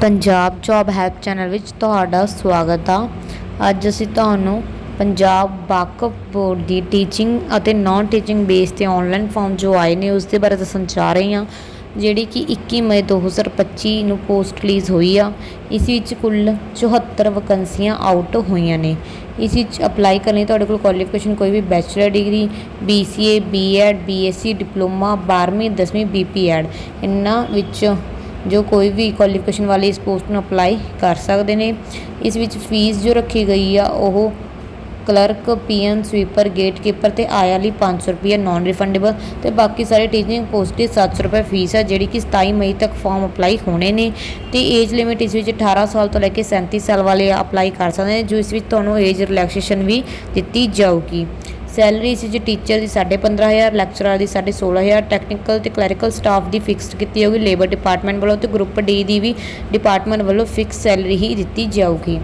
Punjab job help channel ਵਿੱਚ ਤੁਹਾਡਾ ਸਵਾਗਤ ਆ। ਅੱਜ ਅਸੀਂ ਤੁਹਾਨੂੰ ਪੰਜਾਬ ਵਾਕਫ ਬੋਰਡ ਦੀ ਟੀਚਿੰਗ ਅਤੇ ਨਾਨ ਟੀਚਿੰਗ ਬੇਸ ਤੇ ਆਨਲਾਈਨ ਫਾਰਮ ਜੋ ਆਏ ਨੇ ਉਸ ਦੇ ਬਾਰੇ ਦੱਸਣ ਜਾ ਰਹੇ ਹਾਂ, ਜਿਹੜੀ ਕਿ 21 ਮਈ 2025 ਨੂੰ ਪੋਸਟ ਰਿਲੀਜ਼ ਹੋਈ ਆ। ਇਸ ਵਿੱਚ ਕੁੱਲ 74 ਵੈਕੰਸੀਆਂ ਆਊਟ ਹੋਈਆਂ ਨੇ। ਇਸ ਵਿੱਚ ਅਪਲਾਈ ਕਰਨ ਲਈ ਤੁਹਾਡੇ ਕੋਲ ਕੁਆਲੀਫਿਕੇਸ਼ਨ ਕੋਈ ਵੀ bachelor degree BCA BEd BSc diploma 12ਵੀਂ 10ਵੀਂ BPEd ਇਹਨਾਂ ਵਿੱਚ ਜੋ ਕੋਈ ਵੀ ਕੁਆਲੀਫਿਕੇਸ਼ਨ ਵਾਲੇ ਇਸ ਪੋਸਟ ਨੂੰ ਅਪਲਾਈ ਕਰ ਸਕਦੇ ਨੇ। ਇਸ ਵਿੱਚ ਫੀਸ ਜੋ ਰੱਖੀ ਗਈ ਆ, ਉਹ ਕਲਰਕ ਪੀਐਨ ਸਵੀਪਰ ਗੇਟਕੀਪਰ ਤੇ ਆਇਆ ਲਈ 500 ਰੁਪਏ ਨਾਨ ਰਿਫੰਡੇਬਲ ਤੇ ਬਾਕੀ ਸਾਰੇ ਟੀਚਿੰਗ ਪੋਸਟ ਦੀ 700 ਰੁਪਏ ਫੀਸ ਹੈ ਜਿਹੜੀ ਕਿ 27 ਮਈ ਤੱਕ ਫਾਰਮ ਅਪਲਾਈ ਹੋਣੇ ਨੇ। ਤੇ ਏਜ ਲਿਮਿਟ ਇਸ ਵਿੱਚ 18 ਸਾਲ ਤੋਂ ਲੈ ਕੇ 37 ਸਾਲ ਵਾਲੇ ਅਪਲਾਈ ਕਰ ਸਕਦੇ ਨੇ, ਜੋ ਇਸ ਵਿੱਚ ਤੁਹਾਨੂੰ ਏਜ ਰਿਲੈਕਸੇਸ਼ਨ ਵੀ ਦਿੱਤੀ ਜਾਊਗੀ। ਸੈਲਰੀ ਸੀ ਵਿੱਚ ਟੀਚਰ ਦੀ 15000 ਲੈਕਚਰਰ ਦੀ 16000 ਟੈਕਨੀਕਲ ਤੇ ਕਲੈਰੀਕਲ ਸਟਾਫ ਦੀ ਫਿਕਸਡ ਕੀਤੀ ਜਾਊਗੀ, ਲੇਬਰ ਡਿਪਾਰਟਮੈਂਟ ਵੱਲੋਂ ਤੇ ਗਰੁੱਪ ਡੀ ਦੀ ਵੀ ਡਿਪਾਰਟਮੈਂਟ ਵੱਲੋਂ ਫਿਕਸ ਸੈਲਰੀ ਹੀ ਦਿੱਤੀ ਜਾਊਗੀ।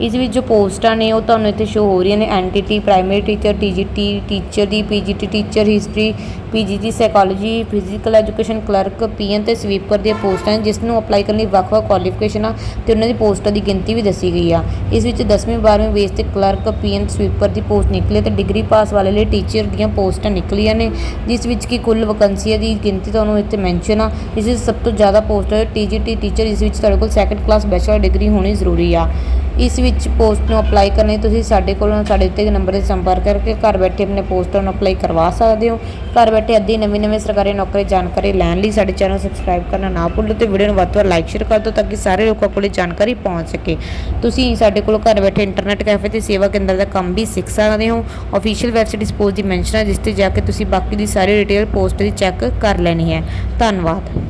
ਇਸ ਵਿੱਚ ਜੋ ਪੋਸਟਾਂ ਨੇ ਉਹ ਤੁਹਾਨੂੰ ਇੱਥੇ ਸ਼ੋ ਹੋ ਰਹੀਆਂ ਨੇ NTT primary teacher TGT teacher ਦੀ PGT teacher history PGT psychology physical education clerk peon ਤੇ ਸਵੀਪਰ ਦੀਆਂ ਪੋਸਟਾਂ ਜਿਸ ਨੂੰ ਅਪਲਾਈ ਕਰਨ ਲਈ ਵੱਖ-ਵੱਖ ਕੁਆਲੀਫਿਕੇਸ਼ਨਾਂ ਤੇ ਉਹਨਾਂ ਦੀ ਪੋਸਟਾਂ ਦੀ ਗਿਣਤੀ ਵੀ ਦੱਸੀ ਗਈ ਆ। ਇਸ ਵਿੱਚ 10ਵੀਂ 12ਵੀਂ ਬੇਸ ਤੇ ਕਲਰਕ ਪੀਐਨ ਸਵੀਪਰ ਦੀ ਪੋਸਟ ਨਿਕਲੀ ਤੇ ਡਿਗਰੀ ਪਾਸ ਵਾਲੇ ਲਈ ਟੀਚਰ ਦੀਆਂ ਪੋਸਟਾਂ ਨਿਕਲੀਆਂ ਨੇ, ਜਿਸ ਵਿੱਚ ਕਿ ਕੁੱਲ ਵੈਕੰਸੀਆਂ ਦੀ ਗਿਣਤੀ ਤੁਹਾਨੂੰ ਇੱਥੇ ਮੈਂਸ਼ਨ ਆ। ਇਸ ਵਿੱਚ ਸਭ ਤੋਂ ਜ਼ਿਆਦਾ ਪੋਸਟ ਹੈ ਟੀਜੀਟੀ ਟੀਚਰ ਇਸ ਵਿੱਚ ਤੁਹਾਡੇ ਕੋਲ ਸੈਕੰਡ ਕਲਾਸ ਬੈਚਲਰ ਡਿਗਰੀ ਹੋਣੀ ਜ਼ਰੂਰੀ ਆ। ਇਸ ਵਿੱਚ ਪੋਸਟ ਨੂੰ ਅਪਲਾਈ ਕਰਨ ਲਈ ਤੁਸੀਂ ਸਾਡੇ ਕੋਲੋਂ ਸਾਡੇ ਦਿੱਤੇ ਨੰਬਰ 'ਤੇ ਸੰਪਰਕ ਕਰਕੇ ਘਰ ਬੈਠੇ ਆਪਣੇ ਪੋਸਟਾਂ ਨੂੰ ਅਪਲਾਈ ਕਰਵਾ ਸਕਦੇ ਹੋ। ਘਰ ਬੈਠੇ ਅੱਧੀ ਨਵੀਂ ਨਵੀਂ ਸਰਕਾਰੀ ਨੌਕਰੀ ਜਾਣਕਾਰੀ ਲੈਣ ਲਈ ਸਾਡੇ ਚੈਨਲ ਸਬਸਕ੍ਰਾਈਬ ਕਰਨਾ ਨਾ ਭੁੱਲੋ ਤੇ ਵੀਡੀਓ ਨੂੰ ਵੱਧ ਤੋਂ ਵੱਧ ਲਾਈਕ ਸ਼ੇਅਰ ਕਰ ਦਿਓ ਤਾਂ ਕਿ ਸਾਰੇ ਲੋਕਾਂ ਕੋਲ ਜਾਣਕਾਰੀ ਪਹੁੰਚ ਸਕੇ। ਤੁਸੀਂ ਸਾਡੇ ਕੋਲ ਘਰ ਬੈਠੇ ਇੰਟਰਨੈਟ ਕੈਫੇ ਤੇ ਸੇਵਾ ਕੇਂਦਰ ਦਾ ਕੰਮ ਵੀ ਸਿੱਖ ਸਕਦੇ ਹੋ। ਅਫੀਸ਼ੀਅਲ ਵੈਬਸਾਈਟ ਇਸ ਪੋਸਟ ਦੀ ਮੈਂਸ਼ਨ ਹੈ, ਜਿਸ ਤੇ ਜਾ ਕੇ ਤੁਸੀਂ ਬਾਕੀ ਦੀ ਸਾਰੀ ਡਿਟੇਲ ਪੋਸਟ ਦੀ ਚੈੱਕ ਕਰ ਲੈਣੀ ਹੈ। ਧੰਨਵਾਦ।